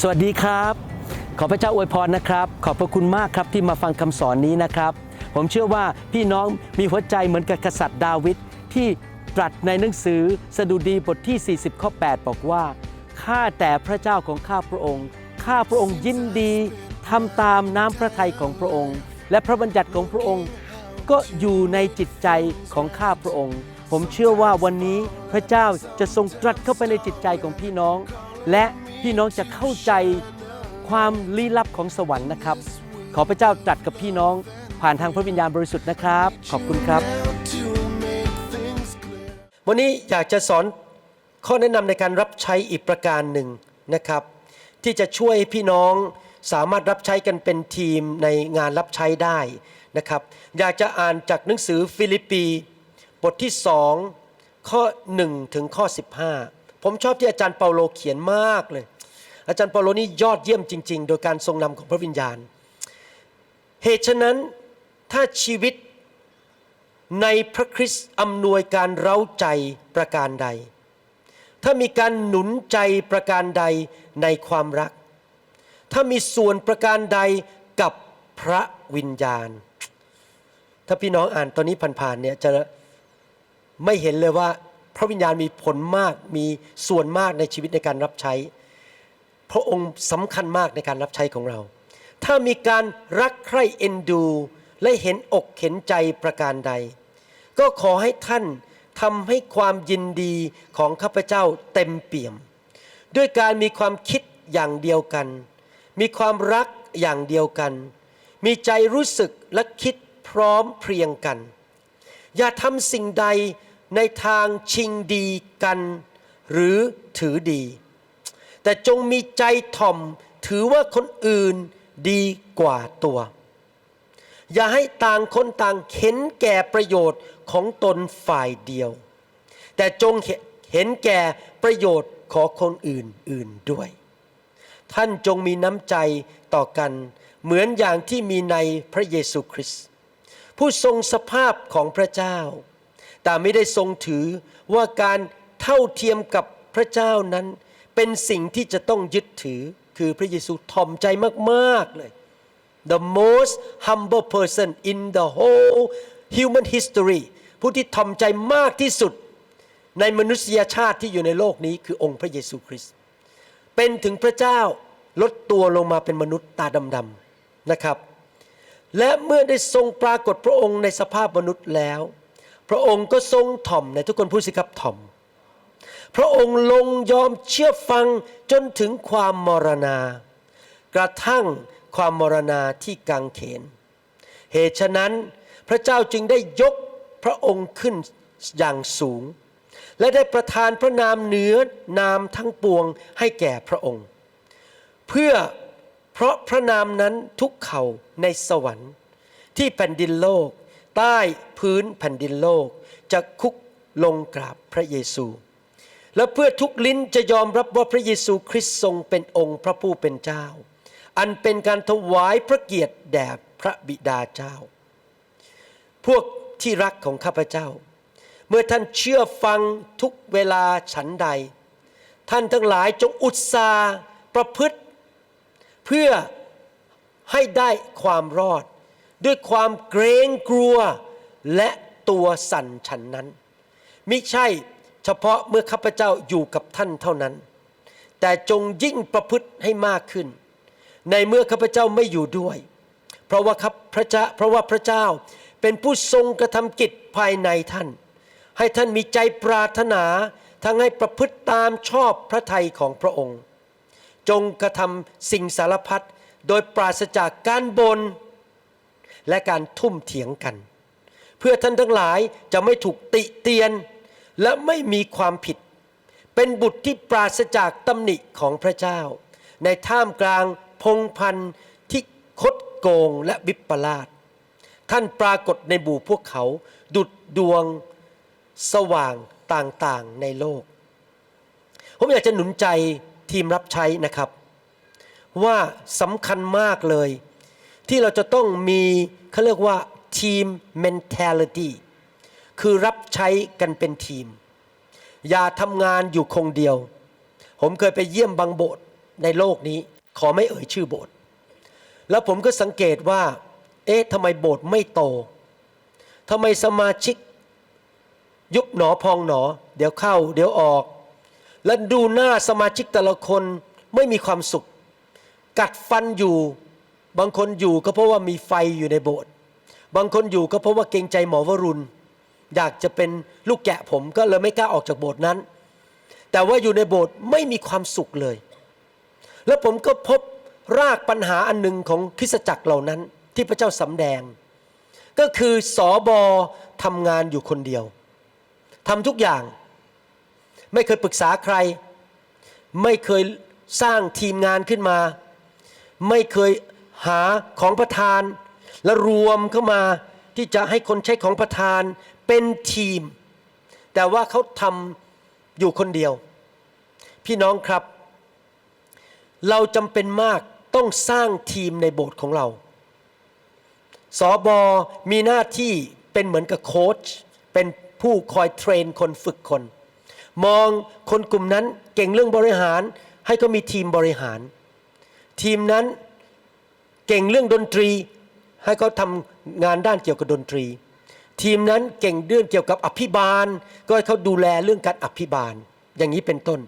สวัสดีครับ ขอพระเจ้าอวยพรนะครับ ขอบพระคุณมากครับที่มาฟังคำสอนนี้นะครับ ผมเชื่อว่าพี่น้องมีหัวใจเหมือนกับกษัตริย์ดาวิดที่ตรัสในหนังสือสดุดีบทที่ 40 ข้อ 8 บอกว่า ข้าแต่พระเจ้าของข้าพระองค์ ข้าพระองค์ยินดีทำตามน้ำพระทัยของพระองค์ และพระบัญญัติของพระองค์ ก็อยู่ในจิตใจของข้าพระองค์ ผมเชื่อว่าวันนี้พระเจ้าจะทรงตรัสเข้าไปในจิตใจของพี่น้อง และพี่น้องจะเข้าใจความลี้ลับของสวรรค์นะครับ ขอพระเจ้าตรัสกับพี่น้องผ่านทางพระวิญญาณบริสุทธิ์นะครับ ขอบคุณครับ วันนี้อยากจะสอนข้อแนะนำในการรับใช้อีกประการหนึ่งนะครับ ที่จะช่วยพี่น้องสามารถรับใช้กันเป็นทีมในงานรับใช้ได้นะครับ อยากจะอ่านจากหนังสือฟิลิปปี บทที่2ข้อ 1 ถึงข้อ 15 ผมชอบที่อาจารย์เปาโลเขียนมากเลย อาจารย์เปาโลนี่ยอดเยี่ยมจริง ๆ โดยการทรงนำของพระวิญญาณ เหตุฉะนั้นถ้าชีวิตในพระคริสต์อำนวยการเร้าใจประการใด ถ้ามีการหนุนใจประการใดในความรัก ถ้ามีส่วนประการใดกับพระวิญญาณ ถ้าพี่น้องอ่านตอนนี้ผ่านๆเนี่ยจะไม่เห็นเลยว่า พระวิญญาณมีผลมากมีส่วนมากในชีวิตในการรับใช้ พระองค์สำคัญมากในการรับใช้ของเรา ถ้ามีการรักใคร่เอ็นดู และเห็นอกเห็นใจประการใด ก็ขอให้ท่านทำให้ความยินดีของข้าพเจ้าเต็มเปี่ยม ด้วยการมีความคิดอย่างเดียวกัน มีความรักอย่างเดียวกัน มีใจรู้สึกและคิดพร้อมเพรียงกัน อย่าทำสิ่งใด ในทางชิงดีกัน หรือถือดี แต่จงมีใจถ่อมถือว่าคนอื่นดีกว่าตัว อย่าให้ต่างคนต่างเห็นแก่ประโยชน์ของตนฝ่ายเดียว แต่จงเห็นแก่ประโยชน์ของคนอื่นอื่นด้วย ท่านจงมีน้ำใจต่อกันเหมือนอย่างที่มีในพระเยซูคริสต์ผู้ทรงสภาพของพระเจ้า แต่ไม่ได้ทรงถือว่าการเท่าเทียมกับพระเจ้านั้น เป็นสิ่งที่จะต้องยึดถือคือพระเยซูถ่อมใจมากๆเลย the most humble person in the whole human history ผู้ที่ถ่อมใจมากที่สุดในมนุษยชาติที่อยู่ในโลกนี้คือองค์พระเยซูคริสต์เป็นถึงพระเจ้าลดตัวลงมาเป็นมนุษย์ตาดำๆนะครับ และเมื่อได้ทรงปรากฏพระองค์ในสภาพมนุษย์แล้ว พระองค์ก็ทรงถ่อมในทุกคนพูดสิครับถ่อม พระองค์ลงยอมเชื่อฟังจนถึงความมรณา กระทั่งความมรณาที่กังเขน เหตุฉะนั้นพระเจ้าจึงได้ยกพระองค์ขึ้นอย่างสูง และได้ประทานพระนามเหนือนามทั้งปวงให้แก่พระองค์ เพื่อเพราะพระนามนั้นทุกเข่าในสวรรค์ที่แผ่นดินโลก ใต้พื้นแผ่นดินโลก จะคุกลงกราบพระเยซู และเพื่อทุกลิ้นจะยอมรับว่าพระเยซูคริสต์ทรงเป็นองค์พระผู้เป็นเจ้า อันเป็นการถวายพระเกียรติแด่พระบิดาเจ้า พวกที่รักของข้าพเจ้า เมื่อท่านเชื่อฟังทุกเวลาฉันใด ท่านทั้งหลายจงอุตสาห์ประพฤติ เพื่อให้ได้ความรอด ด้วยความเกรงกลัวและตัวสั่นฉันนั้นมิใช่เฉพาะเมื่อข้าพเจ้าอยู่กับท่านเท่านั้น แต่จงยิ่งประพฤติให้มากขึ้น ในเมื่อข้าพเจ้าไม่อยู่ด้วย เพราะว่าครับพระเจ้าเพราะว่าพระเจ้าเป็นผู้ทรงกระทำกิจภายในท่าน ให้ท่านมีใจปรารถนาทั้งให้ประพฤติตามชอบพระทัยของพระองค์ จงกระทำสิ่งสารพัดโดยปราศจากการบ่น และการทุ่มเถียงกัน เพื่อท่านทั้งหลายจะไม่ถูกติเตียน และไม่มีความผิด เป็นบุตรที่ปราศจากตำหนิของพระเจ้า ในท่ามกลางพงพันที่คดโกงและวิปลาสท่านปรากฏในบูพวกเขา ดุดดวงสว่างต่างๆในโลก ผมอยากจะหนุนใจทีมรับใช้นะครับ ว่าสำคัญมากเลย ที่เราจะต้องมีเขาเรียกว่าทีม mentality คือรับใช้กันเป็นทีม อย่าทำงานอยู่คงเดียว ผมเคยไปเยี่ยมบางโบสถ์ในโลกนี้ ขอไม่เอ่ยชื่อโบสถ์แล้วผมก็สังเกตว่า เอ๊ะทำไมโบสถ์ไม่โตทำไมสมาชิก ยุบหนอพองหนอ เดี๋ยวเข้า เดี๋ยวออก แล้วดูหน้าสมาชิกแต่ละคนไม่มีความสุข กัดฟันอยู่ บางคนอยู่ก็เพราะว่ามีไฟอยู่ในโบสถ์บางคนอยู่ก็เพราะว่าเกรงใจหมอวรุณ อยากจะเป็นลูกแกะผมก็เลยไม่กล้าออกจากโบสถ์นั้น แต่ว่าอยู่ในโบสถ์ไม่มีความสุขเลย แล้วผมก็พบรากปัญหาอันหนึ่งของคริสตจักรเหล่านั้น ที่พระเจ้าสำแดง ก็คือสอบอทำงานอยู่คนเดียวทำทุกอย่าง ไม่เคยปรึกษาใคร ไม่เคยสร้างทีมงานขึ้นมา ไม่เคย หาของประทาน และรวมเข้ามาที่จะให้คนใช้ของประทานเป็นทีม แต่ว่าเขาทำอยู่คนเดียว พี่น้องครับ เราจำเป็นมากต้องสร้างทีมในโบสถ์ของเรา สอบอมีหน้าที่เป็นเหมือนกับโค้ชเป็นผู้คอยเทรนคนฝึกคน มองคนกลุ่มนั้นเก่งเรื่องบริหารให้เขามีทีมบริหาร ทีมนั้น เก่งเรื่องดนตรี ให้เขาทำงานด้านเกี่ยวกับดนตรี ทีมนั้นเก่งเรื่องเกี่ยวกับอภิบาล ก็ให้เขาดูแลเรื่องการอภิบาล อย่างนี้เป็นต้น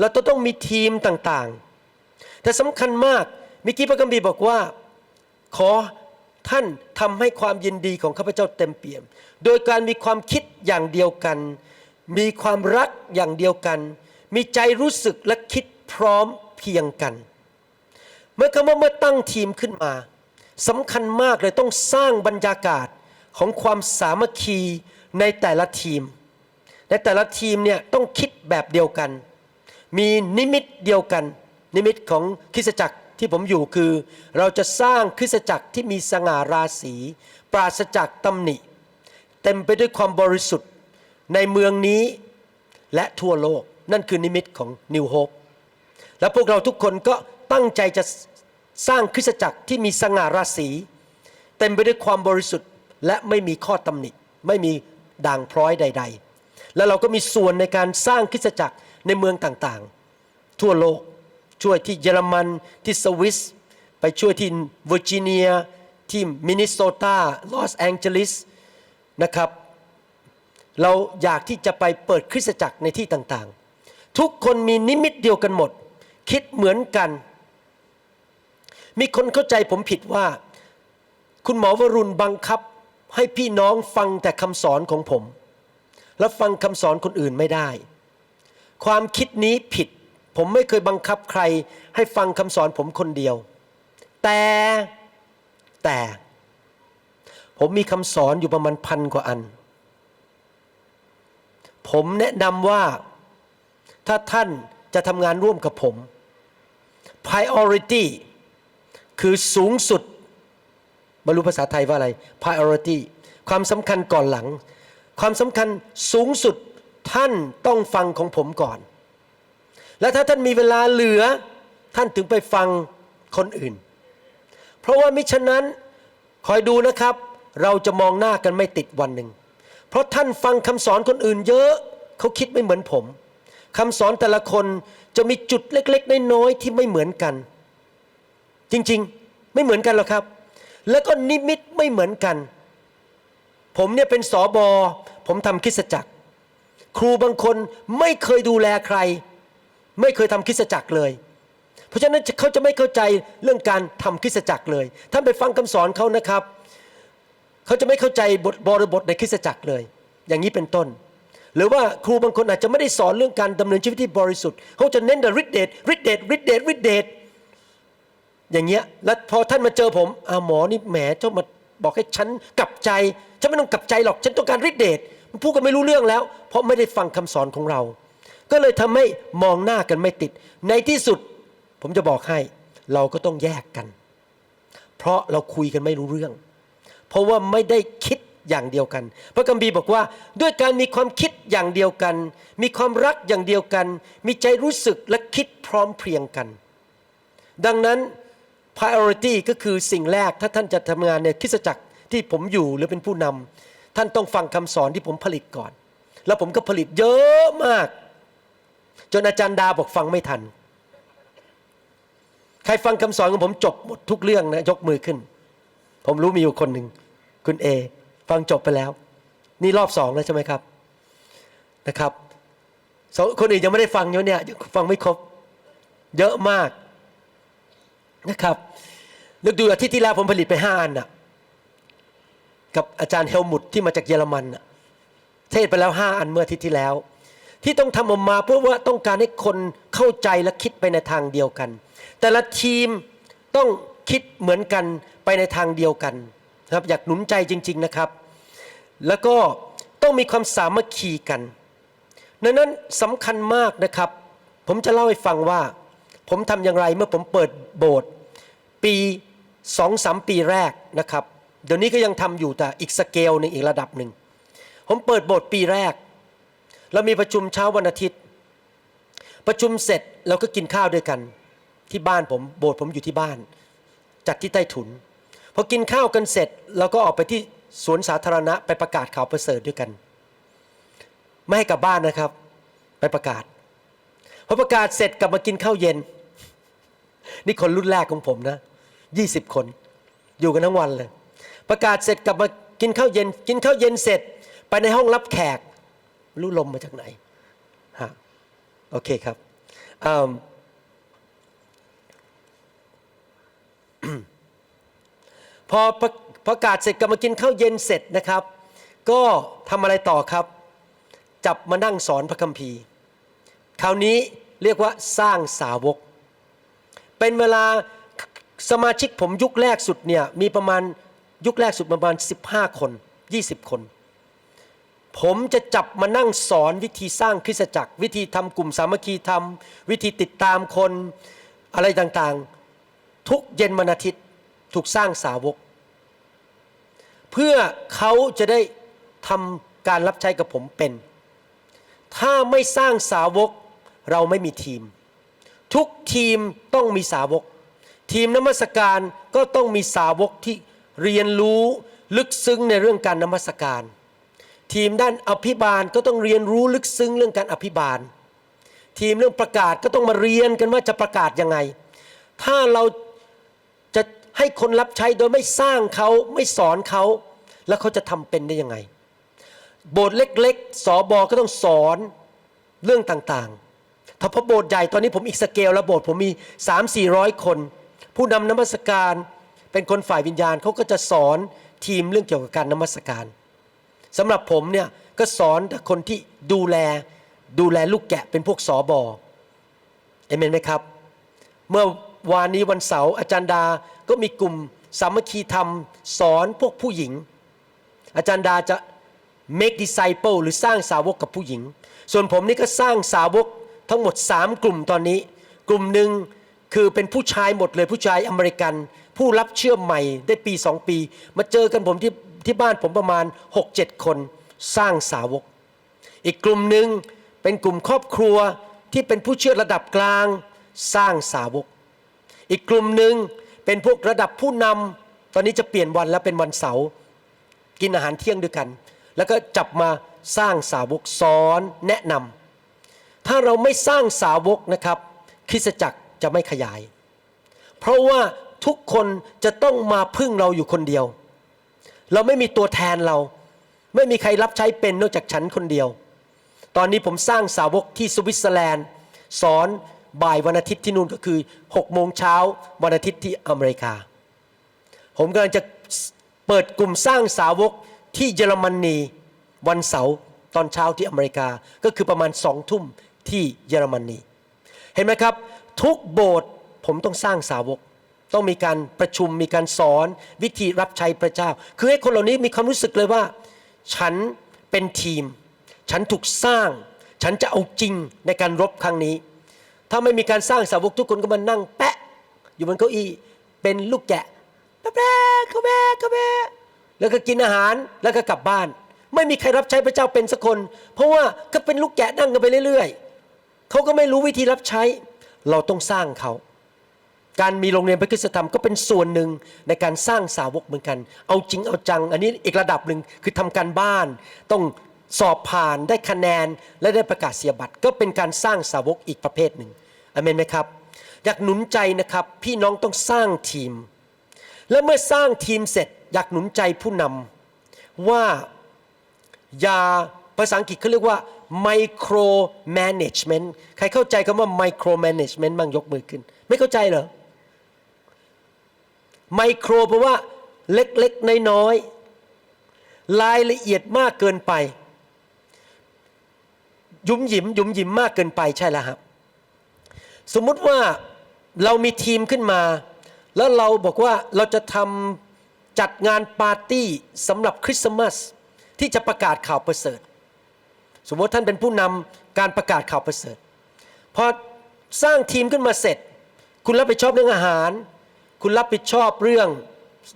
เราต้องมีทีมต่างๆ แต่สำคัญมากเมิกี้พระคัมภีบอกว่าขอท่านทำให้ความยินดีของข้าพเจ้าเต็มเปี่ยม โดยการมีความคิดอย่างเดียวกัน มีความรักอย่างเดียวกัน มีใจรู้สึกและคิดพร้อมเพียงกัน เมื่อคำว่าเมื่อตั้งทีมขึ้นมาสำคัญมากเลยต้องสร้างบรรยากาศของความสามัคคีในแต่ละทีมในแต่ละทีมเนี่ยต้องคิดแบบเดียวกัน มีนิมิตเดียวกัน นิมิตของคริสตจักรที่ผมอยู่คือ เราจะสร้างคริสตจักรที่มีสง่าราศี ปราศจากตำหนิ เต็มไปด้วยความบริสุทธิ์ในเมืองนี้และทั่วโลกนั่นคือนิมิตของนิวโฮปและพวกเราทุกคนก็ ตั้งใจจะสร้างคริสตจักรที่มีสง่าราศี เต็มไปด้วยความบริสุทธิ์และไม่มีข้อตำหนิ ไม่มีด่างพร้อยใด ๆ แล้วเราก็มีส่วนในการสร้างคริสตจักรในเมืองต่างๆ ทั่วโลกช่วยที่เยอรมันที่สวิส ไปช่วยที่เวอร์จิเนียที่มินนิโซตาลอสแองเจลิสนะครับ เราอยากที่จะไปเปิดคริสตจักรในที่ต่างๆ ทุกคนมีนิมิตเดียวกันหมด คิดเหมือนกัน มีคนเข้าใจผมผิดว่า คุณหมอวรุณบังคับให้พี่น้องฟังแต่คำสอนของผม แล้วฟังคำสอนคนอื่นไม่ได้ ความคิดนี้ผิด ผมไม่เคยบังคับใคร ให้ฟังคำสอนผมคนเดียว แต่แต่ผมมีคำสอนอยู่ประมาณพันกว่าอัน ผมแนะนำว่าถ้าท่านจะทำงานร่วมกับผม priority คือสูงสุดไม่รู้ภาษาไทยว่าอะไร priority ความสำคัญก่อนหลัง ความสำคัญสูงสุดท่านต้องฟังของผมก่อน และถ้าท่านมีเวลาเหลือท่านถึงไปฟังคนอื่น เพราะว่ามิฉะนั้นคอยดูนะครับ เราจะมองหน้ากันไม่ติดวันหนึ่ง เพราะท่านฟังคำสอนคนอื่นเยอะเขาคิดไม่เหมือนผมคำสอนแต่ละคนจะมีจุดเล็ก ๆ น้อยๆที่ไม่เหมือนกัน จริง ๆ ไม่เหมือนกันหรอกครับ แล้วก็นิมิตไม่เหมือนกัน ผมเนี่ยเป็นสอบอผมทำคิสจักร ครูบางคนไม่เคยดูแลใคร ไม่เคยทำคิสจักรเลย เพราะฉะนั้นเขาจะไม่เข้าใจเรื่องการทำคริสจักรเลยท่านไปฟังคำสอนเขานะครับเขาจะไม่เข้าใจบทบริบทในคริสจักรเลย อย่างนี้เป็นต้นหรือว่าครูบางคนอาจจะไม่ได้สอนเรื่องการดำเนินชีวิตที่บริสุทธิ์เขาจะเน้นแต่ฤทธิเดชฤทธิเดชฤทธิเดชฤทธิเดช อย่างเงี้ยแล้วพอท่านมาเจอผมอาหมอนี่แหมเจ้ามาบอกให้ฉันกลับใจฉันไม่ต้องกลับใจหรอกฉันต้องการฤทธิเดชมันพูดกันไม่รู้เรื่องแล้ว เพราะไม่ได้ฟังคำสอนของเรา ก็เลยทำให้มองหน้ากันไม่ติด ในที่สุดผมจะบอกให้เราก็ต้องแยกกัน เพราะเราคุยกันไม่รู้เรื่อง เพราะว่าไม่ได้คิดอย่างเดียวกัน พระกัมภีร์บอกว่าด้วยการมีความคิดอย่างเดียวกัน มีความรักอย่างเดียวกัน มีใจรู้สึกและคิดพร้อมเพรียงกัน ดังนั้น priority ก็คือสิ่งแรกถ้าท่านจะทำงานในคริสตจักรที่ผมอยู่หรือเป็นผู้นำท่านต้องฟังคำสอนที่ผมผลิตก่อน แล้วผมก็ผลิตเยอะมาก จนอาจารย์ดาบอกฟังไม่ทัน ใครฟังคำสอนของผมจบหมดทุกเรื่องนะยกมือขึ้น ผมรู้มีอยู่คนหนึ่งคุณเอฟังจบไปแล้ว นี่รอบสองแล้วใช่ไหมครับนะครับคนอื่นยังไม่ได้ฟังอยู่เนี่ยฟังไม่ครบเยอะมากนะครับ นึกดูอาทิตย์ที่แล้วผมผลิตไปห้าอันน่ะกับอาจารย์เฮลมุตที่มาจากเยอรมันน่ะเทศไปแล้วห้าอันเมื่ออาทิตย์ที่แล้ว ที่ต้องทำออกมาเพื่อว่าต้องการให้คนเข้าใจและคิดไปในทางเดียวกัน แต่ละทีมต้องคิดเหมือนกันไปในทางเดียวกันครับอยากหนุนใจจริง ๆนะครับ แล้วก็ต้องมีความสามัคคีกันดังนั้นสำคัญมากนะครับ ผมจะเล่าให้ฟังว่า ผมทำอย่างไรเมื่อผมเปิดโบสถ์ปี สองสามปีแรกนะครับ เดี๋ยวนี้ก็ยังทำอยู่แต่อีกสเกลหนึงอีกระดับหนึ่ง ผมเปิดโบสถ์ปีแรก เรามีประชุมเช้าวันอาทิตย์ ประชุมเสร็จเราก็กินข้าวด้วยกัน ที่บ้านผมโบสถ์ผมอยู่ที่บ้าน จัดที่ใต้ถุนพอกินข้าวกันเสร็จเราก็ออกไปที่สวนสาธารณะไปประกาศข่าวประเสริฐด้วยกัน ไม่ให้กลับบ้านนะครับ ไปประกาศพอประกาศเสร็จกลับมากินข้าวเย็น นี่คนรุ่นแรกของผมนะ ยี่สิบคน อยู่กันทั้งวันเลย ประกาศเสร็จกลับมากินข้าวเย็น กินข้าวเย็นเสร็จ ไปในห้องรับแขก รู้ลมมาจากไหนฮะโอเคครับอพอประประกาศเสร็จกลับมากินข้าวเย็นเสร็จนะครับ ก็ทำอะไรต่อครับ จับมานั่งสอนพระคัมภีร์ คราวนี้เรียกว่าสร้างสาวก เป็นเวลา สมาชิกผมยุคแรกสุดเนี่ยมีประมาณยุคแรกสุดประมาณ 15 คน 20 คน ผมจะจับมานั่งสอนวิธีสร้างคริสตจักร วิธีทำกลุ่มสามัคคีธรรม วิธีติดตามคนอะไรต่างๆ ทุกเย็นวันอาทิตย์ถูกสร้างสาวก เพื่อเขาจะได้ทำการรับใช้กับผมเป็น ถ้าไม่สร้างสาวกเราไม่มีทีม ทุกทีมต้องมีสาวก ทีมนมัสการก็ต้องมีสาวกที่เรียนรู้ลึกซึ้งในเรื่องการนมัสการ ทีมด้านอภิบาลก็ต้องเรียนรู้ลึกซึ้งเรื่องการอภิบาล ทีมเรื่องประกาศก็ต้องมาเรียนกันว่าจะประกาศยังไง ถ้าเราจะให้คนรับใช้โดยไม่สร้างเขาไม่สอนเขา แล้วเขาจะทำเป็นได้ยังไง โบสถ์เล็กๆสอบอก็ต้องสอนเรื่องต่างๆ ถ้าพอโบสถ์ใหญ่ตอนนี้ผมอีกสเกลแล้วโบสถ์ผมมี 3 4 0 0 คน ผู้นำนมัสการ เป็นคนฝ่ายวิญญาณเขาก็จะสอนทีมเรื่องเกี่ยวกับการนมัสการสำหรับผมเนี่ยก็สอนแต่คนที่ดูแลดูแลลูกแกะเป็นพวกสอบอเอเมนไหมครับ เมื่อวานนี้วันเสาร์อาจารย์ดาก็มีกลุ่มสามัคคีธรรม สอนพวกผู้หญิง อาจารย์ดาจะ make disciple หรือสร้างสาวกกับผู้หญิง ส่วนผมนี่ก็สร้างสาวกทั้งหมด 3 กลุ่มตอนนี้ กลุ่มหนึ่ง คือเป็นผู้ชายหมดเลยผู้ชายอเมริกัน ผู้รับเชื่อใหม่ได้ปี2ปี มาเจอกันผมที่ที่บ้านผมประมาณ 6-7 คนสร้างสาวก อีกกลุ่มหนึ่งเป็นกลุ่มครอบครัวที่เป็นผู้เชื่อระดับกลางสร้างสาวก อีกกลุ่มหนึ่งเป็นพวกระดับผู้นำตอนนี้จะเปลี่ยนวันแล้วเป็นวันเสาร์กินอาหารเที่ยงด้วยกัน แล้วก็จับมาสร้างสาวกสอนแนะนำถ้าเราไม่สร้างสาวกนะครับคริสจักร จะไม่ขยาย เพราะว่าทุกคนจะต้องมาพึ่งเราอยู่คนเดียว เราไม่มีตัวแทนเรา ไม่มีใครรับใช้เป็นนอกจากฉันคนเดียว ตอนนี้ผมสร้างสาวกที่สวิตเซอร์แลนด์ สอนบ่ายวันอาทิตย์ที่นู่นก็คือ6โมงเช้าวันอาทิตย์ที่อเมริกา ผมกำลังจะเปิดกลุ่มสร้างสาวกที่เยอรมนีวันเสาร์ตอนเช้าที่อเมริกาก็คือประมาณสองทุ่มที่เยอรมนีเห็นไหมครับ ทุกโบสถ์ผมต้องสร้างสาวก ต้องมีการประชุมมีการสอนวิธีรับใช้พระเจ้า คือให้คนเหล่านี้มีความรู้สึกเลยว่า ฉันเป็นทีม ฉันถูกสร้าง ฉันจะเอาจริงในการรบครั้งนี้ ถ้าไม่มีการสร้างสาวกทุกคนก็มานั่งแปะ อยู่บนเก้าอี้เป็นลูกแกะแปะแปะเขาแม่เขาแม่แล้วก็กินอาหารแล้วก็กลับบ้าน ไม่มีใครรับใช้พระเจ้าเป็นสักคน เพราะว่าก็เป็นลูกแกะนั่งกันไปเรื่อย ๆเขาก็ไม่รู้วิธีรับใช้ เราต้องสร้างเขาการมีโรงเรียนพระคุณธรรมก็เป็นส่วนหนึ่งในการสร้างสาวกเหมือนกัน เอาจริงเอาจัง อันนี้อีกระดับหนึ่งคือทำการบ้าน ต้องสอบผ่านได้คะแนนและได้ประกาศเสียบัตร ก็เป็นการสร้างสาวกอีกประเภทหนึ่งอเมนไหมครับ อยากหนุนใจนะครับพี่น้องต้องสร้างทีม และเมื่อสร้างทีมเสร็จ อยากหนุนใจผู้นำว่าอย่าภาษาอังกฤษเขาเรียกว่า micro management ใครเข้าใจคำว่า micro management บ้างยกมือขึ้น ไม่เข้าใจเหรอไมโครแปลว่าเล็กๆ น้อยๆ รายละเอียดมากเกินไป ยุ่มหยิมยุ่มหยิมมากเกินไปใช่แล้วครับ สมมุติว่าเรามีทีมขึ้นมา แล้วเราบอกว่าเราจะทำจัดงานปาร์ตี้สำหรับคริสต์มาสที่จะประกาศข่าวประเสริฐ สมมติท่านเป็นผู้นำการประกาศข่าวประเสริฐพอสร้างทีมขึ้นมาเสร็จ คุณรับผิดชอบเรื่องอาหาร คุณรับผิดชอบเรื่อง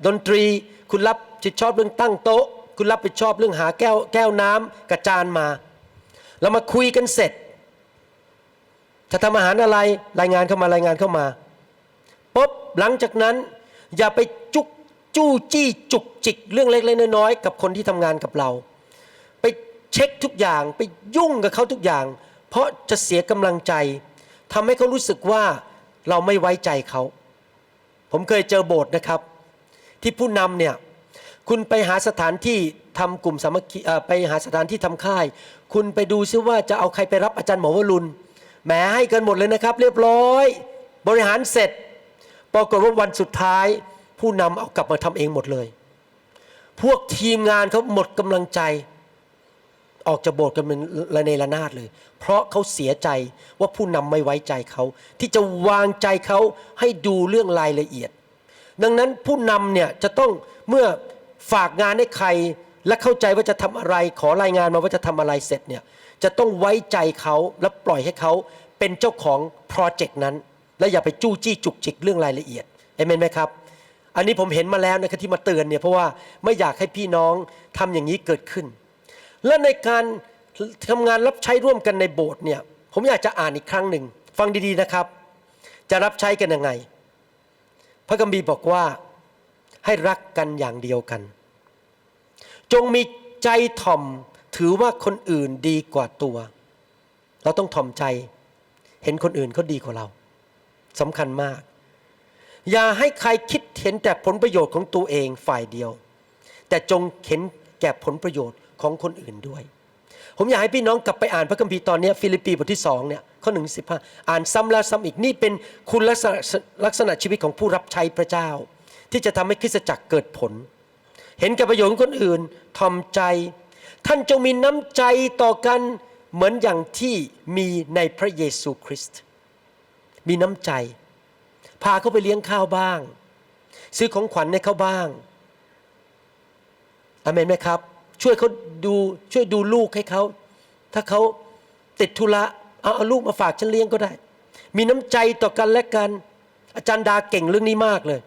ดนตรี คุณรับผิดชอบเรื่องตั้งโต๊ะ คุณรับผิดชอบเรื่องหาแก้วแก้วน้ำกระจานมาเรามาคุยกันเสร็จ จะทำอาหารอะไรรายงานเข้ามารายงานเข้ามาปุ๊บหลังจากนั้น อย่าไปจุกจู้จี้จุกจิกเรื่องเล็กๆน้อยๆกับคนที่ทำงานกับเรา เช็คทุกอย่างไปยุ่งกับเขาทุกอย่าง เพราะจะเสียกำลังใจทำให้เขารู้สึกว่าเราไม่ไว้ใจเขา ผมเคยเจอโบสถ์นะครับ ที่ผู้นำเนี่ยคุณไปหาสถานที่ทำกลุ่มสามัคคีไปหาสถานที่ทำค่าย คุณไปดูซิว่าจะเอาใครไปรับอาจารย์หมอวรุณแหมให้กันหมดเลยนะครับ เรียบร้อย บริหารเสร็จปรากฏว่าวันสุดท้าย ผู้นำเอากลับมาทำเองหมดเลย พวกทีมงานเขาหมดกำลังใจ ออกจากโบสถ์กันเป็นระเนระนาดเลย เพราะเขาเสียใจว่าผู้นำไม่ไว้ใจเขา ที่จะวางใจเขาให้ดูเรื่องรายละเอียด ดังนั้นผู้นำเนี่ยจะต้องเมื่อฝากงานให้ใครและเข้าใจว่าจะทำอะไร ขอรายงานมาว่าจะทำอะไรเสร็จเนี่ยจะต้องไว้ใจเขาและปล่อยให้เขาเป็นเจ้าของโปรเจกต์นั้น และอย่าไปจู้จี้จุกจิกเรื่องรายละเอียดเอเมนไหมครับอันนี้ผมเห็นมาแล้วนะครับที่มาเตือนเนี่ยเพราะว่าไม่อยากให้พี่น้องทำอย่างนี้เกิดขึ้น และในการทำงานรับใช้ร่วมกันในโบสถ์เนี่ยผมอยากจะอ่านอีกครั้งหนึ่ง ฟังดีๆนะครับ จะรับใช้กันยังไง พระกัมภีบอกว่าให้รักกันอย่างเดียวกัน จงมีใจถ่อมถือว่าคนอื่นดีกว่าตัว เราต้องถ่อมใจ เห็นคนอื่นเขาดีกว่าเราสำคัญมาก อย่าให้ใครคิดเห็นแต่ผลประโยชน์ของตัวเองฝ่ายเดียว แต่จงเห็นแก่ผลประโยชน์ ของคนอื่นด้วย ผมอยากให้พี่น้องกลับไปอ่านพระคัมภีร์ตอนนี้ฟิลิปปีบทที่สองเนี่ยข้อหนึ่งสิบห้าอ่านซ้ำแล้วซ้ำอีกนี่เป็นคุณลักษณะชีวิตของผู้รับใช้พระเจ้า ที่จะทำให้คริสตจักรเกิดผล เห็นแก่ประโยชน์ของคนอื่นทอมใจ ท่านจงมีน้ำใจต่อกันเหมือนอย่างที่มีในพระเยซูคริสต์มีน้ำใจ พาเขาไปเลี้ยงข้าวบ้าง ซื้อของขวัญให้เขาบ้างอเมนไหมครับ ช่วยเขาดูช่วยดูลูกให้เขา ถ้าเขาติดธุระเอาเอาลูกมาฝากฉันเลี้ยงก็ได้ มีน้ำใจต่อกันและกัน อาจารย์ดาเก่งเรื่องนี้มากเลย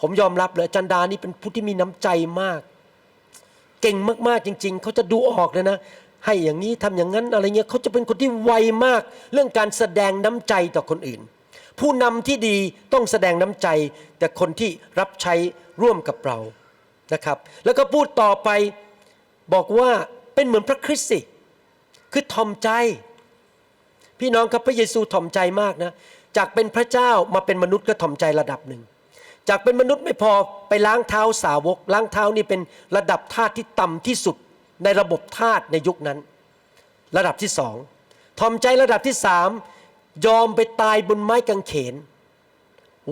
ผมยอมรับเลยอาจารย์ดานี่เป็นผู้ที่มีน้ำใจมาก เก่งมากๆจริง ๆเขาจะดูออกเลยนะ ให้อย่างนี้ทำอย่างนั้นอะไรเงี้ยเขาจะเป็นคนที่ไวมาก เรื่องการแสดงน้ำใจต่อคนอื่น ผู้นำที่ดีต้องแสดงน้ำใจ แต่คนที่รับใช้ร่วมกับเรานะครับ แล้วก็พูดต่อไป บอกว่าเป็นเหมือนพระคริสต์สิคือทอมใจ พี่น้องครับพระเยซูถ่อมใจมากนะ จากเป็นพระเจ้ามาเป็นมนุษย์ก็ถ่อมใจระดับหนึ่ง จากเป็นมนุษย์ไม่พอไปล้างเท้าสาวก ล้างเท้านี่เป็นระดับทาสที่ต่ำที่สุดในระบบทาสในยุคนั้น ระดับที่สองถ่อมใจระดับที่สามยอมไปตายบนไม้กางเขน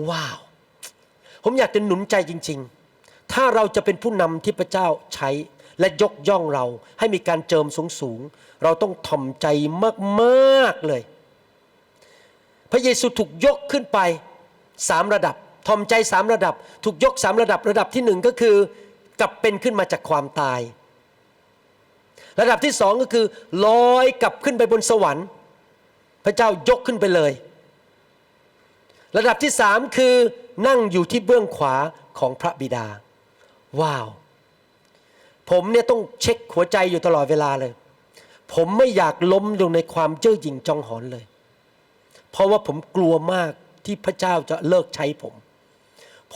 ว้าว ผมอยากจะหนุนใจจริง ๆ ถ้าเราจะเป็นผู้นำที่พระเจ้าใช้ และยกย่องเราให้มีการเจิมสูงสูงๆเราต้องถ่อมใจมากๆเลย พระเยซูถูกยกขึ้นไปสามระดับทอมใจสามระดับ ถูกยกสามระดับระดับที่หนึ่งก็คือกลับเป็นขึ้นมาจากความตาย ระดับที่สองก็คือลอยกลับขึ้นไปบนสวรรค์ พระเจ้ายกขึ้นไปเลย ระดับที่สามคือนั่งอยู่ที่เบื้องขวาของพระบิดา ว้าว ผมเนี่ยต้องเช็คหัวใจอยู่ตลอดเวลาเลย ผมไม่อยากล้มลงในความเจ้อหยิ่งจองหอนเลย เพราะว่าผมกลัวมากที่พระเจ้าจะเลิกใช้ผม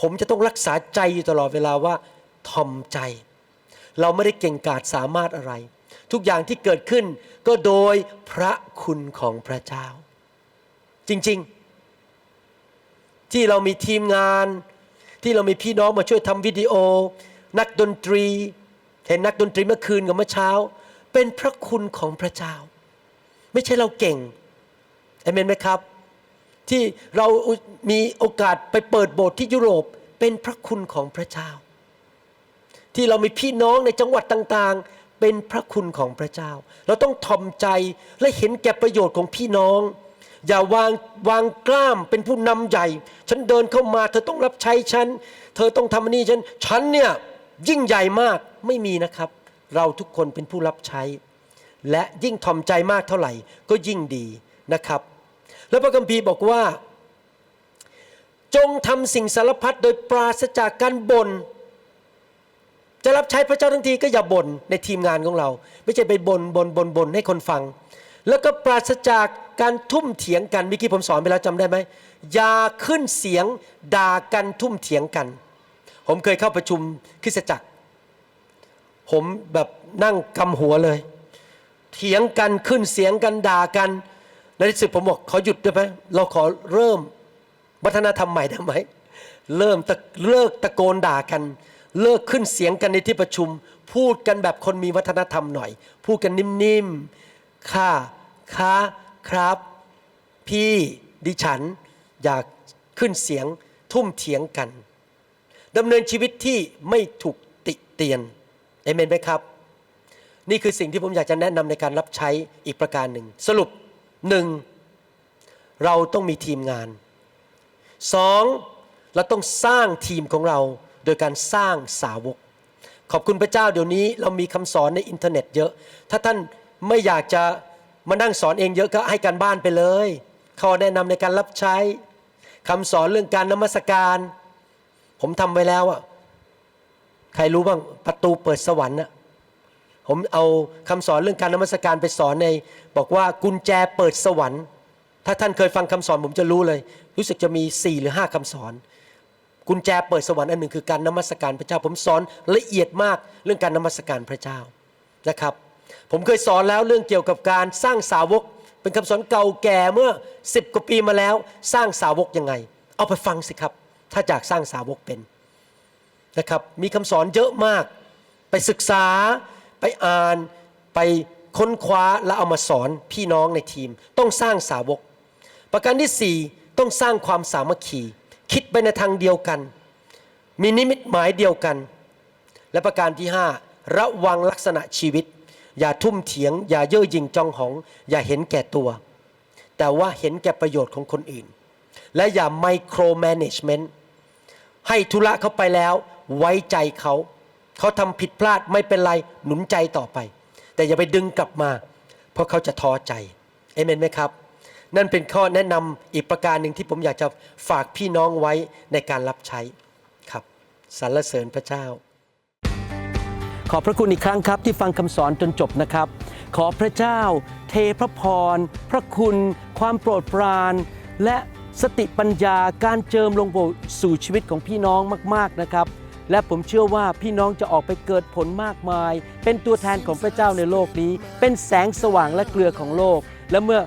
ผมจะต้องรักษาใจอยู่ตลอดเวลาว่าทอมใจ เราไม่ได้เก่งกาจสามารถอะไร ทุกอย่างที่เกิดขึ้นก็โดยพระคุณของพระเจ้า จริงๆ ที่เรามีทีมงาน ที่เรามีพี่น้องมาช่วยทำวิดีโอ นักดนตรี เห็นนักดนตรีเมื่อคืนกับเมื่อเช้า เป็นพระคุณของพระเจ้า ไม่ใช่เราเก่งเอเมนไหมครับ ที่เรามีโอกาสไปเปิดโบสถ์ที่ยุโรปเป็นพระคุณของพระเจ้า ที่เรามีพี่น้องในจังหวัดต่างๆ เป็นพระคุณของพระเจ้า เราต้องทอมใจและเห็นแก่ประโยชน์ของพี่น้อง อย่าวางวางกล้ามเป็นผู้นำใหญ่ ฉันเดินเข้ามา เธอต้องรับใช้ฉัน เธอต้องทำนนี้ฉัน ฉันเนี่ย ยิ่งใหญ่มากไม่มีนะครับ เราทุกคนเป็นผู้รับใช้ และยิ่งทอมใจมากเท่าไหร่ ก็ยิ่งดีนะครับ แล้วพระคัมภีร์บอกว่า จงทำสิ่งสารพัดโดยปราศจากการบน่นจะรับใช้พระเจ้าทั้งทีก็อย่าบ่นในทีมงานของเรา ไม่ใช่ไปบน่นบ่นบ่นบ่นให้คนฟัง แล้วก็ปราศจากการทุ่มเถียงกันเมื่อกี้ผมสอนไปแล้วจำได้ไหมอย่าขึ้นเสียงด่ากันทุ่มเถียงกัน ผมเคยเข้าประชุมคริสตจักร ผมแบบนั่งกำหัวเลย เถียงกันขึ้นเสียงกันด่ากัน ในที่สุดผมบอกขอหยุดได้ไหมเราขอเริ่มวัฒนธรรมใหม่ได้ไหมเริ่มตะเลิกตะโกนด่ากัน เลิกขึ้นเสียงกันในที่ประชุม พูดกันแบบคนมีวัฒนธรรมหน่อย พูดกันนิ่มๆค่ะค่ะครับ พี่ดิฉันอยากขึ้นเสียงทุ่มเถียงกัน ดำเนินชีวิตที่ไม่ถูกติเตียนเอเมนไหมครับ นี่คือสิ่งที่ผมอยากจะแนะนำในการรับใช้อีกประการหนึ่ง สรุปหนึ่งเราต้องมีทีมงานสองเราต้องสร้างทีมของเราโดยการสร้างสาวก ขอบคุณพระเจ้าเดี๋ยวนี้เรามีคำสอนในอินเทอร์เน็ตเยอะ ถ้าท่านไม่อยากจะมานั่งสอนเองเยอะก็ให้การบ้านไปเลยข้อแนะนำในการรับใช้คำสอนเรื่องการนมัสการ ผมทำไว้แล้วอะใครรู้บ้างประตูเปิดสวรรค์อะผมเอาคำสอนเรื่องการนมัสการไปสอนใน บอกว่ากุญแจเปิดสวรรค์ ถ้าท่านเคยฟังคำสอนผมจะรู้เลย รู้สึกจะมี4หรือ5คำสอน กุญแจเปิดสวรรค์อันหนึ่งคือการนมัสการพระเจ้า ผมสอนละเอียดมากเรื่องการนมัสการพระเจ้านะครับ ผมเคยสอนแล้วเรื่องเกี่ยวกับการสร้างสาวก เป็นคำสอนเก่าแก่เมื่อ 10 กว่าปีมาแล้ว สร้างสาวกยังไง เอาไปฟังสิครับ ถ้าอยากสร้างสาวกเป็นนะครับมีคำสอนเยอะมาก ไปศึกษาไปอ่านไปค้นคว้าแล้วเอามาสอนพี่น้องในทีม ต้องสร้างสาวก ประการที่สี่ต้องสร้างความสามัคคีคิดไปในทางเดียวกัน มีนิมิตหมายเดียวกัน และประการที่ห้าระวังลักษณะชีวิต อย่าทุ่มเถียง อย่าเย่อหยิ่งจองหอง อย่าเห็นแก่ตัว แต่ว่าเห็นแก่ประโยชน์ของคนอื่น และอย่าไมโครแมネจเมนต์ ให้ธุระเขาไปแล้ว ไว้ใจเขาเขาทำผิดพลาดไม่เป็นไรหนุนใจต่อไป แต่อย่าไปดึงกลับมา เพราะเขาจะท้อใจเอเมนไหมครับ นั่นเป็นข้อแนะนำอีกประการหนึ่งที่ผมอยากจะฝากพี่น้องไว้ในการรับใช้ครับสรรเสริญพระเจ้า ขอบพระคุณอีกครั้งครับที่ฟังคำสอนจนจบนะครับ ขอพระเจ้า เทพระพร พระคุณ ความโปรดปรานและ สติปัญญาการเจิมลงสู่ชีวิตของพี่น้องมาก ๆนะครับ และผมเชื่อว่าพี่น้องจะออกไปเกิดผลมากมาย เป็นตัวแทนของพระเจ้าในโลกนี้ เป็นแสงสว่างและเกลือของโลก และเมื่อ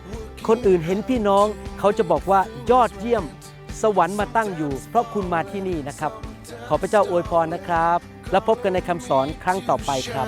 คนอื่นเห็นพี่น้อง เขาจะบอกว่ายอดเยี่ยม สวรรค์มาตั้งอยู่ เพราะคุณมาที่นี่นะครับ ขอพระเจ้าอวยพรนะครับ แล้วพบกันในคำสอนครั้งต่อไปครับ